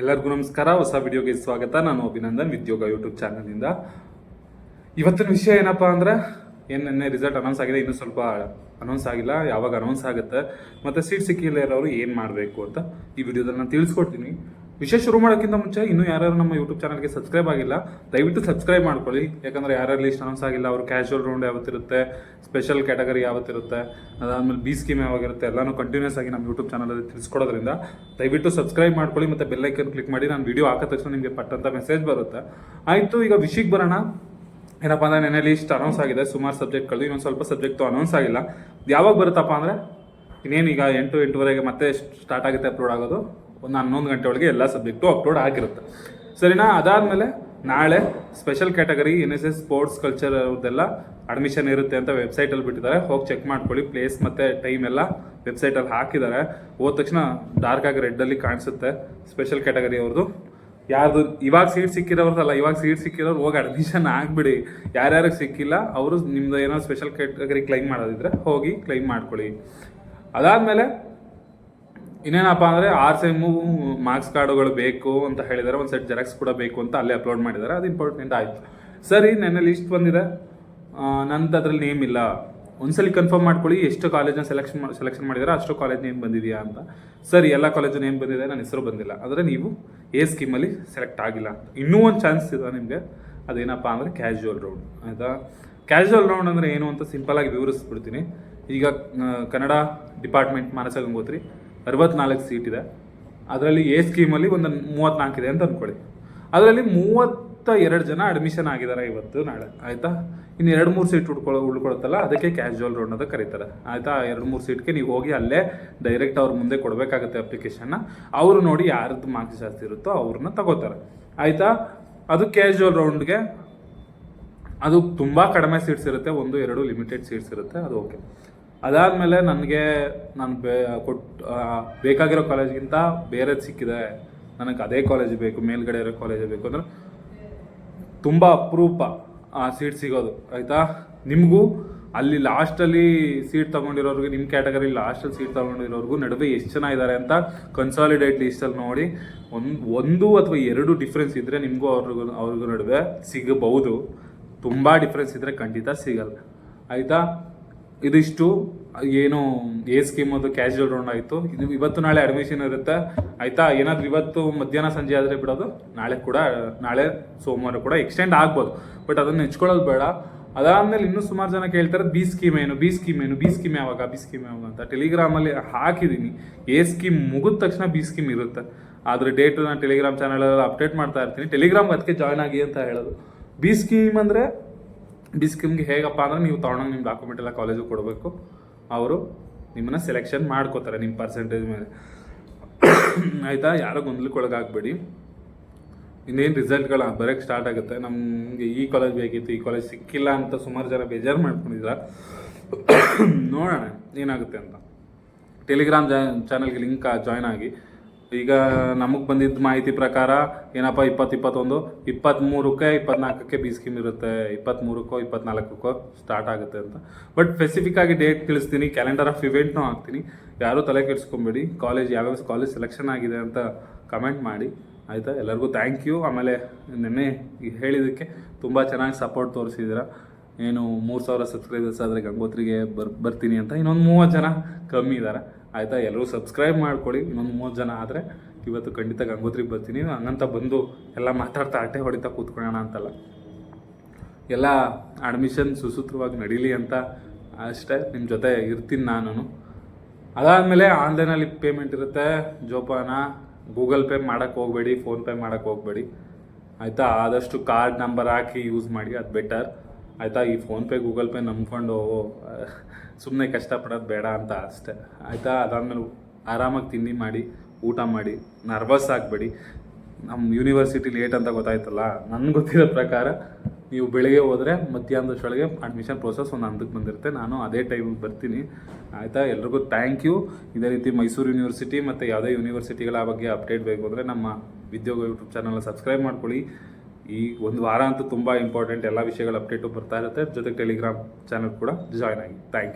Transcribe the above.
ಎಲ್ಲರಿಗೂ ನಮಸ್ಕಾರ. ಹೊಸ ವಿಡಿಯೋಗೆ ಸ್ವಾಗತ. ನಾನು ಅಭಿನಂದನ್, ವಿದ್ಯೋಗ ಯೂಟ್ಯೂಬ್ ಚಾನಲ್ನಿಂದ. ಇವತ್ತಿನ ವಿಷಯ ಏನಪ್ಪಾ ಅಂದ್ರೆ, ಏನು ನಿನ್ನೆ ರಿಸಲ್ಟ್ ಅನೌನ್ಸ್ ಆಗಿದೆ, ಇನ್ನೂ ಸ್ವಲ್ಪ ಅನೌನ್ಸ್ ಆಗಿಲ್ಲ. ಯಾವಾಗ ಅನೌನ್ಸ್ ಆಗುತ್ತೆ, ಮತ್ತು ಸೀಟ್ ಸಿಕ್ಕಿಲ್ಲ ಇರೋರು ಏನು ಮಾಡಬೇಕು ಅಂತ ಈ ವಿಡಿಯೋದಲ್ಲಿ ನಾನು ತಿಳಿಸ್ಕೊಡ್ತೀನಿ. ವಿಷಯ ಶುರು ಮಾಡೋಕ್ಕಿಂತ ಮುಂಚೆ ಇನ್ನೂ ಯಾರು ನಮ್ಮ ಯೂಟ್ಯೂಬ್ ಚಾನಲ್ಗೆ ಸಬ್ಸ್ಕ್ರೈಬ್ ಆಗಿಲ್ಲ, ದಯವಿಟ್ಟು ಸಬ್ಸ್ಕ್ರೈಬ್ ಮಾಡ್ಕೊಳ್ಳಿ. ಯಾಕಂದರೆ ಯಾರ್ಯಾರು ಲಿಸ್ಟ್ ಅನೌನ್ಸ್ ಆಗಿಲ್ಲ, ಅವರು ಕ್ಯಾಶುವಲ್ ರೌಂಡ್ ಯಾವತ್ತಿರುತ್ತೆ ಸ್ಪೆಷಲ್ ಕ್ಯಾಟಗರಿ ಯಾವತ್ತಿರುತ್ತೆ ಅದಾದಮೇಲೆ ಬಿ ಸ್ಕೀಮ್ ಯಾವಾಗಿರುತ್ತೆ ಎಲ್ಲನೂ ಕಂಟಿನ್ಯೂಸ್ ಆಗಿ ನಮ್ಮ ಯೂಟ್ಯೂಬ್ ಚಾನಲಲ್ಲಿ ತಿಳಿಸ್ಕೊಡೋದ್ರಿಂದ ದಯವಿಟ್ಟು ಸಬ್ಸ್ಕ್ರೈಬ್ ಮಾಡ್ಕೊಳ್ಳಿ ಮತ್ತು ಬೆಲ್ಲೈಕನ್ ಕ್ಲಿಕ್ ಮಾಡಿ, ನಾನು ವಿಡಿಯೋ ಹಾಕಿದ ತಕ್ಷಣ ನಿಮಗೆ ಪಟ್ಟಂತ ಮೆಸೇಜ್ ಬರುತ್ತೆ. ಆಯಿತು, ಈಗ ವಿಷಯಕ್ಕೆ ಬರೋಣ. ಏನಪ್ಪ ಅಂದರೆ ನೆನೆ ಲಿಸ್ಟ್ ಅನೌನ್ಸ್ ಆಗಿದೆ, ಸುಮಾರು ಸಬ್ಜೆಕ್ಟ್ಗಳು ಇನ್ನೊಂದು ಸ್ವಲ್ಪ ಸಬ್ಜೆಕ್ಟು ಅನೌನ್ಸ್ ಆಗಿಲ್ಲ. ಯಾವಾಗ ಬರುತ್ತಪ್ಪ ಅಂದರೆ, ಇನ್ನೇನು ಈಗ ಎಂಟು ಎಂಟುವರೆಗೆ ಮತ್ತೆ ಸ್ಟಾರ್ಟ್ ಆಗುತ್ತೆ ಅಪ್ಲೋಡ್ ಆಗೋದು? ಒಂದು ಹನ್ನೊಂದು ಗಂಟೆ ಒಳಗೆ ಎಲ್ಲ ಸಬ್ಜೆಕ್ಟು ಅಪ್ಲೋಡ್ ಆಗಿರುತ್ತೆ. ಸರಿನಾ? ಅದಾದಮೇಲೆ ನಾಳೆ special category N S S sports culture ಅವ್ರದ್ದೆಲ್ಲ ಅಡ್ಮಿಷನ್ ಇರುತ್ತೆ ಅಂತ ವೆಬ್ಸೈಟಲ್ಲಿ ಬಿಟ್ಟಿದ್ದಾರೆ. ಹೋಗಿ ಚೆಕ್ ಮಾಡ್ಕೊಳ್ಳಿ ಪ್ಲೇಸ್ ಮತ್ತು ಟೈಮ್ ಎಲ್ಲ ವೆಬ್ಸೈಟಲ್ಲಿ ಹಾಕಿದ್ದಾರೆ. ಹೋದ ತಕ್ಷಣ ಡಾರ್ಕ್ ಆಗಿ ರೆಡ್ಡಲ್ಲಿ ಕಾಣಿಸುತ್ತೆ ಸ್ಪೆಷಲ್ ಕ್ಯಾಟಗರಿ ಅವ್ರದ್ದು ಯಾರ್ದು, ಇವಾಗ ಸೀಟ್ ಸಿಕ್ಕಿರೋರ್ದಲ್ಲ, ಇವಾಗ ಸೀಟ್ ಸಿಕ್ಕಿರೋರು ಹೋಗಿ ಅಡ್ಮಿಷನ್ ಆಗಿಬಿಡಿ. ಯಾರ್ಯಾರಿಗೆ ಸಿಕ್ಕಿಲ್ಲ, ಅವರು ನಿಮ್ದು ಏನೋ ಸ್ಪೆಷಲ್ ಕ್ಯಾಟಗರಿ ಕ್ಲೈಮ್ ಮಾಡೋದಿದ್ರೆ ಹೋಗಿ ಕ್ಲೈಮ್ ಮಾಡ್ಕೊಳ್ಳಿ. ಅದಾದಮೇಲೆ ಇನ್ನೇನಪ್ಪ ಅಂದರೆ ಆರ್ ಸೆಮ್ಮು ಮಾರ್ಕ್ಸ್ ಕಾರ್ಡುಗಳು ಬೇಕು ಅಂತ ಹೇಳಿದ್ದಾರೆ ಒಂದು ಸೆಟ್ ಜೆರಾಕ್ಸ್ ಕೂಡ ಬೇಕು ಅಂತ ಅಲ್ಲೇ ಅಪ್ಲೋಡ್ ಮಾಡಿದ್ದಾರೆ ಅದು ಇಂಪಾರ್ಟೆಂಟ್ ಆಯಿತು. ಸರಿ, ನನ್ನ ಲಿಸ್ಟ್ ಬಂದಿದೆ. ನಂದು ಅದ್ರಲ್ಲಿ ನೇಮ್ ಇಲ್ಲ. ಒಂದ್ಸಲಿ ಕನ್ಫರ್ಮ್ ಮಾಡ್ಕೊಳ್ಳಿ, ಎಷ್ಟು ಕಾಲೇಜನ್ನ ಸೆಲೆಕ್ಷನ್ ಸೆಲೆಕ್ಷನ್ ಮಾಡಿದಾರೆ, ಅಷ್ಟು ಕಾಲೇಜ್ ನೇಮ್ ಬಂದಿದೆಯಾ ಅಂತ. ಸರಿ, ಎಲ್ಲ ಕಾಲೇಜು ನೇಮ್ ಬಂದಿದೆ, ನನ್ನ ಹೆಸರು ಬಂದಿಲ್ಲ. ಆದರೆ ನೀವು ಎ ಸ್ಕೀಮಲ್ಲಿ ಸೆಲೆಕ್ಟ್ ಆಗಿಲ್ಲ ಇನ್ನೂ ಒಂದು ಚಾನ್ಸ್ ಇದೆ ನಿಮಗೆ. ಅದೇನಪ್ಪ ಅಂದರೆ ಕ್ಯಾಶುವಲ್ ರೌಂಡ್ ಆಯಿತಾ? ಕ್ಯಾಶುವಲ್ ರೌಂಡ್ ಅಂದರೆ ಏನು ಅಂತ ಸಿಂಪಲಾಗಿ ವಿವರಿಸ್ಬಿಡ್ತೀನಿ. ಈಗ ಕನ್ನಡ ಡಿಪಾರ್ಟ್ಮೆಂಟ್ ಮಾನಸ ಗಂಗೋತ್ರಿ. ಅರವತ್ನಾಲ್ಕು ಸೀಟ್ ಇದೆ. ಅದರಲ್ಲಿ ಎ ಸ್ಕೀಮಲ್ಲಿ ಒಂದು ಮೂವತ್ನಾಲ್ಕು ಇದೆ ಅಂತ ಅಂದ್ಕೊಳ್ಳಿ ಅದರಲ್ಲಿ ಮೂವತ್ತ ಎರಡು ಜನ ಅಡ್ಮಿಷನ್ ಆಗಿದ್ದಾರೆ ಇವತ್ತು ನಾಳೆ, ಆಯಿತಾ? ಇನ್ನು ಎರಡು ಮೂರು ಸೀಟ್ ಉಟ್ಕೊಳ್ಳೋ ಉಳ್ಕೊಳುತ್ತಲ್ಲ ಅದಕ್ಕೆ ಕ್ಯಾಶುವಲ್ ರೌಂಡ್ ಅಂತ ಕರೀತಾರೆ. ಆಯಿತಾ? ಎರಡು ಮೂರು ಸೀಟ್ಗೆ ನೀವು ಹೋಗಿ ಅಲ್ಲೇ ಡೈರೆಕ್ಟ್ ಅವ್ರ ಮುಂದೆ ಕೊಡಬೇಕಾಗುತ್ತೆ ಅಪ್ಲಿಕೇಶನ್ನ ಅವರು ನೋಡಿ ಯಾರದ್ದು ಮಾರ್ಕ್ಸ್ ಜಾಸ್ತಿ ಇರುತ್ತೋ ಅವ್ರನ್ನ ತಗೋತಾರೆ. ಆಯಿತಾ? ಅದು ಕ್ಯಾಶುವಲ್ ರೌಂಡ್ಗೆ ಅದು ತುಂಬ ಕಡಿಮೆ ಸೀಟ್ಸ್ ಇರುತ್ತೆ. ಒಂದು, ಎರಡು ಲಿಮಿಟೆಡ್ ಸೀಟ್ಸ್ ಇರುತ್ತೆ. ಅದು ಓಕೆ ಅದಾದಮೇಲೆ ನನಗೆ ನಾನು ಬೇ ಕೊಟ್ಟು ಬೇಕಾಗಿರೋ ಕಾಲೇಜ್ಗಿಂತ ಬೇರೆದು ಸಿಕ್ಕಿದೆ. ನನಗೆ ಅದೇ ಕಾಲೇಜ್ ಬೇಕು, ಮೇಲ್ಗಡೆ ಇರೋ ಕಾಲೇಜ್ ಬೇಕು ಅಂದರೆ ತುಂಬ ಅಪರೂಪ ಆ ಸೀಟ್ ಸಿಗೋದು, ಆಯಿತಾ? ನಿಮಗೂ ಅಲ್ಲಿ ಲಾಸ್ಟಲ್ಲಿ ಸೀಟ್ ತೊಗೊಂಡಿರೋರ್ಗು ನಿಮ್ಮ ಕ್ಯಾಟಗರಿ ಲಾಸ್ಟಲ್ಲಿ ಸೀಟ್ ತೊಗೊಂಡಿರೋರ್ಗೂ ನಡುವೆ ಎಷ್ಟು ಜನ ಇದ್ದಾರೆ ಅಂತ ಕನ್ಸಾಲಿಡೇಟ್ ಲೀಸ್ಟಲ್ಲಿ ನೋಡಿ, ಒಂದು ಒಂದು ಅಥವಾ ಎರಡು ಡಿಫ್ರೆನ್ಸ್ ಇದ್ದರೆ ನಿಮಗೂ ಅವ್ರಿಗೂ ಅವ್ರಿಗೂ ನಡುವೆ ಸಿಗಬಹುದು. ತುಂಬ ಡಿಫ್ರೆನ್ಸ್ ಇದ್ದರೆ ಖಂಡಿತ ಸಿಗಲ್ಲ, ಆಯಿತಾ? ಇದಿಷ್ಟು, ಏನು ಎ ಸ್ಕೀಮ್ ಅದು ಕ್ಯಾಶುವಲ್ ರೌಂಡ್ ಆಯಿತು ಇದು ಇವತ್ತು ನಾಳೆ ಅಡ್ಮಿಷನ್ ಇರುತ್ತೆ. ಆಯಿತಾ? ಏನಾದರೂ ಇವತ್ತು ಮಧ್ಯಾಹ್ನ ಸಂಜೆ ಆದರೆ ಬಿಡೋದು? ನಾಳೆ ಕೂಡ, ನಾಳೆ ಸೋಮವಾರ ಕೂಡ ಎಕ್ಸ್ಟೆಂಡ್ ಆಗ್ಬೋದು. ಬಟ್ ಅದನ್ನು ಹೆಚ್ಕೊಳ್ಳೋದು ಬೇಡ. ಅದಾದಮೇಲೆ ಇನ್ನೂ ಸುಮಾರು ಜನ ಕೇಳ್ತಾರೆ ಬಿ ಸ್ಕೀಮ್ ಏನು ಬಿ ಸ್ಕೀಮ್ ಏನು ಬಿ ಸ್ಕೀಮ್ ಯಾವಾಗ ಬಿ ಸ್ಕೀಮ್ ಯಾವಾಗ ಅಂತ. ಟೆಲಿಗ್ರಾಮಲ್ಲಿ ಹಾಕಿದ್ದೀನಿ ಎ ಸ್ಕೀಮ್ ಮುಗಿದ ತಕ್ಷಣ ಬಿ ಸ್ಕೀಮ್ ಇರುತ್ತೆ. ಆದರೆ ಡೇಟ್ ನಾನು ಟೆಲಿಗ್ರಾಮ್ ಚಾನಲಲ್ಲಿ ಅಪ್ಡೇಟ್ ಮಾಡ್ತಾ ಇರ್ತೀನಿ. ಟೆಲಿಗ್ರಾಮ್ ಅದಕ್ಕೆ ಜಾಯ್ನ್ ಆಗಿ ಅಂತ ಹೇಳೋದು. ಬಿ ಸ್ಕೀಮ್ ಅಂದರೆ ಬಿ ಸ್ಕೀಮ್ಗೆ ಹೇಗಪ್ಪ ಅಂದ್ರೆ ನೀವು ತೊಗೊಂಡೋಗಿ ನಿಮ್ಮ ಡಾಕ್ಯುಮೆಂಟ್ ಎಲ್ಲ ಕಾಲೇಜಿಗೆ ಕೊಡಬೇಕು. ಅವರು ನಿಮ್ಮನ್ನು ಸೆಲೆಕ್ಷನ್ ಮಾಡ್ಕೋತಾರೆ ನಿಮ್ಮ ಪರ್ಸೆಂಟೇಜ್ ಮೇಲೆ. ಆಯಿತಾ? ಯಾರೋ ಗೊಂದಲಕ್ಕೊಳಗಾಗಬೇಡಿ. ಇನ್ನೇನು ರಿಸಲ್ಟ್ಗಳ ಬರೋಕ್ಕೆ ಸ್ಟಾರ್ಟ್ ಆಗುತ್ತೆ. ನಮಗೆ ಈ ಕಾಲೇಜ್ ಬೇಕಿತ್ತು, ಈ ಕಾಲೇಜ್ ಸಿಕ್ಕಿಲ್ಲ ಅಂತ ಸುಮಾರು ಜನ ಬೇಜಾರು ಮಾಡ್ಕೊಂಡಿದ್ರ ನೋಡೋಣ, ಏನಾಗುತ್ತೆ ಅಂತ. ಟೆಲಿಗ್ರಾಮ್ ಚಾನಲ್ಗೆ ಲಿಂಕ್ ಜಾಯ್ನ್ ಆಗಿ. ಈಗ ನಮಗೆ ಬಂದಿದ್ದ ಮಾಹಿತಿ ಪ್ರಕಾರ ಏನಪ್ಪ ಇಪ್ಪತ್ತು ಇಪ್ಪತ್ತೊಂದು ಇಪ್ಪತ್ತ್ಮೂರಕ್ಕೆ ಇಪ್ಪತ್ನಾಲ್ಕಕ್ಕೆ ಬಿ ಸ್ಕೀಮ್ ಇರುತ್ತೆ. ಇಪ್ಪತ್ತ್ಮೂರಕ್ಕೋ ಇಪ್ಪತ್ನಾಲ್ಕಕ್ಕೋ ಸ್ಟಾರ್ಟ್ ಆಗುತ್ತೆ ಅಂತ. ಬಟ್ ಸ್ಪೆಸಿಫಿಕ್ ಆಗಿ ಡೇಟ್ ತಿಳಿಸ್ತೀನಿ. ಕ್ಯಾಲೆಂಡರ್ ಆಫ್ ಇವೆಂಟ್ನೂ ಹಾಕ್ತೀನಿ. ಯಾರೂ ತಲೆ ಕೆಡಿಸ್ಕೊಂಬೇಡಿ. ಕಾಲೇಜ್ ಯಾವ್ಯಾವ ಕಾಲೇಜ್ ಸೆಲೆಕ್ಷನ್ ಆಗಿದೆ ಅಂತ ಕಮೆಂಟ್ ಮಾಡಿ. ಆಯಿತಾ? ಎಲ್ಲರಿಗೂ ಥ್ಯಾಂಕ್ ಯು ಆಮೇಲೆ ನೆನ್ನೆ ಹೇಳಿದಕ್ಕೆ ತುಂಬ ಚೆನ್ನಾಗಿ ಸಪೋರ್ಟ್ ತೋರಿಸಿದ್ದೀರಾ. ಏನು ಮೂರು ಸಾವಿರ ಸಬ್ಸ್ಕ್ರೈಬರ್ಸ್ ಆದರೆ ಗಂಗೋತ್ರಿಗೆ ಬರ್, ಬರ್ತೀನಿ ಅಂತ. ಇನ್ನೊಂದು ಮೂವತ್ತು ಜನ ಕಮ್ಮಿ ಇದ್ದಾರೆ ಆಯಿತಾ? ಎಲ್ಲರೂ ಸಬ್ಸ್ಕ್ರೈಬ್ ಮಾಡ್ಕೊಳ್ಳಿ. ಇನ್ನೊಂದು ಮೂವತ್ತು ಜನ ಆದರೆ ಇವತ್ತು ಖಂಡಿತ ಗಂಗೋತ್ರಿಗೆ ಬರ್ತೀನಿ. ಹಂಗಂತ ಬಂದು ಎಲ್ಲ ಮಾತಾಡ್ತಾ ಆಟೆ ಹೊಡಿತಾ ಕೂತ್ಕೊಳ್ಳೋಣ ಅಂತಲ್ಲ. ಎಲ್ಲ ಅಡ್ಮಿಷನ್ ಸುಸೂತ್ರವಾಗಿ ನಡೀಲಿ ಅಂತ ಅಷ್ಟೇ. ನಿಮ್ಮ ಜೊತೆ ಇರ್ತೀನಿ ನಾನು ಅದಾದಮೇಲೆ ಆನ್ಲೈನಲ್ಲಿ ಪೇಮೆಂಟ್ ಇರುತ್ತೆ. ಜೋಪಾನ, ಗೂಗಲ್ ಪೇ ಮಾಡೋಕ್ಕೆ ಹೋಗಬೇಡಿ ಫೋನ್ಪೇ ಮಾಡೋಕ್ಕೆ ಹೋಗಬೇಡಿ. ಆಯಿತಾ? ಆದಷ್ಟು ಕಾರ್ಡ್ ನಂಬರ್ ಹಾಕಿ ಯೂಸ್ ಮಾಡಿ. ಅದು ಬೆಟರ್ ಆಯಿತಾ, ಈ ಫೋನ್ಪೇ ಗೂಗಲ್ ಪೇ ನಂಬ್ಕೊಂಡು ಸುಮ್ಮನೆ ಕಷ್ಟಪಡೋದು ಬೇಡ ಅಂತ ಅಷ್ಟೆ. ಆಯಿತಾ, ಅದಾದಮೇಲೆ ಆರಾಮಾಗಿ ತಿಂಡಿ ಮಾಡಿ, ಊಟ ಮಾಡಿ ನರ್ವಸ್ ಆಗಬೇಡಿ. ನಮ್ಮ ಯೂನಿವರ್ಸಿಟಿ ಲೇಟ್ ಅಂತ ಗೊತ್ತಾಯ್ತಲ್ಲ, ನನಗೆ ಗೊತ್ತಿರೋ ಪ್ರಕಾರ ನೀವು ಬೆಳಗ್ಗೆ ಹೋದರೆ ಮಧ್ಯಾಹ್ನದಷ್ಟೊಳಗೆ ಅಡ್ಮಿಷನ್ ಪ್ರೋಸೆಸ್ ಒಂದು ಹಂತಕ್ಕೆ ಬಂದಿರುತ್ತೆ. ನಾನು ಅದೇ ಟೈಮಿಗೆ ಬರ್ತೀನಿ. ಆಯಿತಾ, ಎಲ್ರಿಗೂ ಥ್ಯಾಂಕ್ ಯು ಇದೇ ರೀತಿ ಮೈಸೂರು ಯೂನಿವರ್ಸಿಟಿ ಮತ್ತು ಯಾವುದೇ ಯೂನಿವರ್ಸಿಟಿಗಳ ಬಗ್ಗೆ ಅಪ್ಡೇಟ್ ಬೇಕು ಅಂದರೆ ನಮ್ಮ ವಿದ್ಯೋಗ ಯೂಟ್ಯೂಬ್ ಚಾನಲ್ನ ಸಬ್ಸ್ಕ್ರೈಬ್ ಮಾಡ್ಕೊಳ್ಳಿ. ಈ ಒಂದು ವಾರ ಅಂತೂ ತುಂಬ ಇಂಪಾರ್ಟೆಂಟ್ ಎಲ್ಲ ವಿಷಯಗಳ ಅಪ್ಡೇಟು ಬರ್ತಾ ಇರುತ್ತೆ. ಜೊತೆಗೆ ಟೆಲಿಗ್ರಾಮ್ ಚಾನಲ್ ಕೂಡ ಜಾಯ್ನ್ ಆಗಿ. Thank you